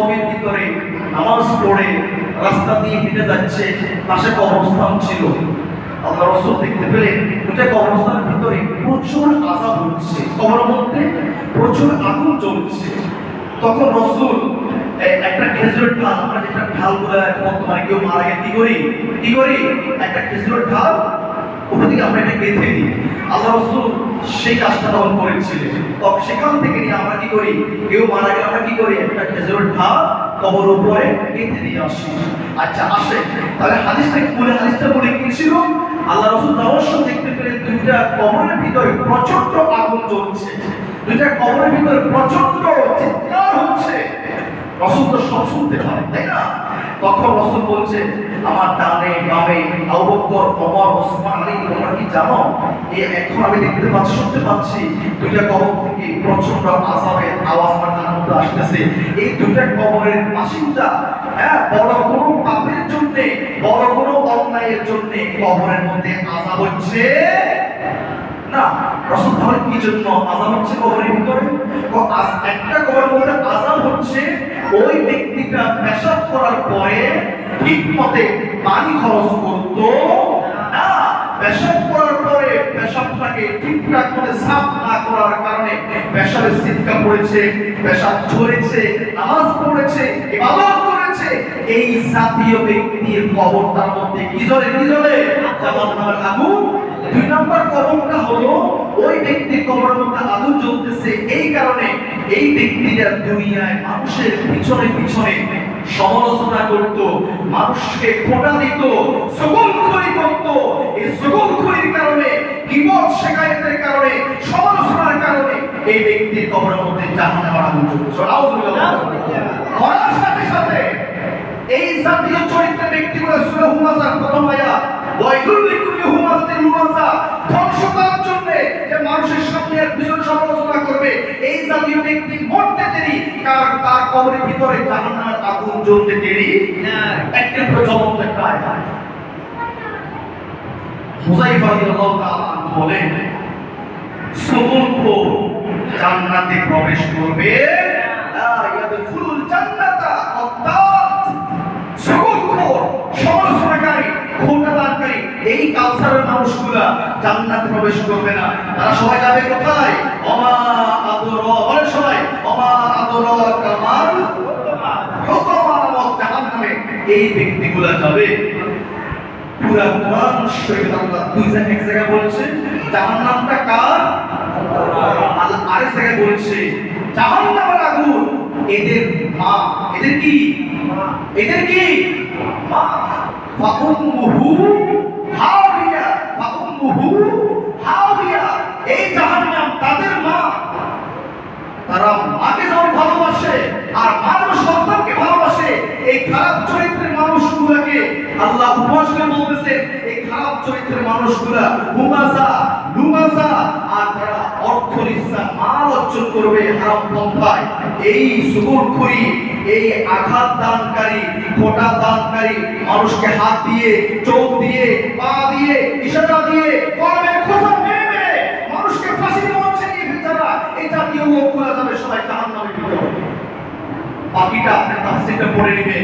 নবমীর ভিতরে নামাজ পড়ে রাস্তা দিয়ে হেঁটে যাচ্ছে, পাশে কবরস্থান ছিল। আল্লাহ রসুল দেখতে পেলেন দুটা কবরস্থানের ভিতরে প্রচুর আজাব হচ্ছে। কবরের মধ্যে প্রচুর আগুন জ্বলছে। তখন রসুল একটা খেজুরের ঢাল, আমরা যেটা ঢাল বলে বর্তমানে কেউ মারা গেলে কি করি? কি করি? একটা খেজুরের ঢাল থেকে আমরা এটা গেঁথে দিই আল্লাহ রসুল সেই কাজটা তখন করেছিলেন। সেখান থেকে নিয়ে আমরা কি করি? কেউ মারা গেলে আমরা কি করি? একটা খেজুরের ঢাল কবর উপরে গেঁথে দিয়ে আসি। আচ্ছা আসে তাহলে হাদিসটা বলে হাদিসটা বলে কি ছিল? আল্লাহ রসুল অবশ্য দেখতে পেলেন দুইটা কবরের ভিতরে প্রচণ্ড আগুন জ্বলছে। দুইটা কবরের ভিতরে প্রচণ্ড চিৎকার হচ্ছে। রসুল তো সব শুনতে পারে তাই না? তখন রসুল বলছে, আমার ডানে বামে আবু বকর, ওমর, ওসমান, আলী, তোমরা কি জানো? এই এখন আমি দেখতে পাচ্ছি, শুনতে পাচ্ছি, দুইটা কবর থেকে প্রচণ্ড আযাবের আওয়াজ আমার কানের মধ্যে আসতেছে। এই দুইটা কবরের বাসিন্দা হ্যাঁ বড় কোনো পাপের জন্য, বড় কোনো অন্যায়ের জন্য কবরের মধ্যে আযাব হচ্ছে। না, রসুল তাহলে কি জন্য? হচ্ছে কবরের ভিতরে? একটা কবরের হচ্ছে ওই ব্যক্তিটা পেশাব করার পরে ঠিক মতে পানি খরচ করতো। না, পেশাব করার পরে পেশাবটাকে ঠিকঠাক মতে সাফ না করার কারণে পেশাবের সিটকা পড়েছে, পেশাব ঝরেছে, নামাজ পড়েছে, ইবাদত করেছে এই জাতীয় ব্যক্তির কবর তার মধ্যে কি জ্বলে কি জ্বলে জাহান্নামের আগুন। দুই নম্বর কবরটা হলো, ওই ব্যক্তির মধ্যে জ্বলতেছে। এই কারণে এই ব্যক্তিটা দুনিয়ায় মানুষের পিছনে পিছনে সমালোচনা করত, মানুষকে খোটা দিত সকলখড়ি করত। এই কারণে বিপদ শেখায়তের কারণে, সমালোচনার কারণে এই ব্যক্তির কবরের মধ্যে জাহান্নামের আগুন জ্বলছে জাতীয় চরিত্রের ব্যক্তিগুলো সূরা হুমাজার প্রথম আয়াত ওয়াইদুল লিকুল্লি হুমাজাতিন লুমাজা ধ্বংস করার জন্য যে মানুষের সামনে আর পিছনে সমালোচনা করবে, এই জাতীয় ব্যক্তি মরতে দেরি, কারণ তার কবরের ভিতরে জাহান্নামের আগুন জ্বলতে দেরি একটা একটা আয়াত হুযাইফা রাদিয়াল্লাহু তাআলা বলেন সকল জান্নাতে প্রবেশ করবে এই কালচারের মানুষগুলা জান্নাতে প্রবেশ করবে না। তারা সবাই যাবে কোথায়? অমা আদর বলে সবাই, অমা আদর কামাল এই ব্যক্তিগুলা যাবে। পুরা কোরআন শরীফ আল্লাহ দুই জায়গায় বলছে জাহান্নামটা কার? আল্লাহ আরেক জায়গায় বলছে জাহান্নামের আগুন এদের মা, এদের কি? এদের কি? মা। হাওিয়া তারা ভালোবাসে, আর মা সন্তানকে ভালোবাসে, এই খারাপ চরিত্রের মানুষগুলোকে আল্লাহ উপবাসকে বলতেছে এই খারাপ চরিত্রের মানুষগুলা হুমাসা আর যারা অর্থ নিঃসা মাল অর্জন করবে হারাম পন্থায়। এই সুগুরখুরি এই আঘাত দানকারী দানকারী মানুষকে হাত দিয়ে, চোখ দিয়ে, পা দিয়ে, ইশারা দিয়ে খোসা মেরে মেরে মানুষকে ফাঁসির মঞ্চে নিয়ে যারা এই জাতীয় যাবে, সবাই জাহান্নামে ভিতরে বাকিটা আপনি তাফসীরটা পড়ে নেবেন।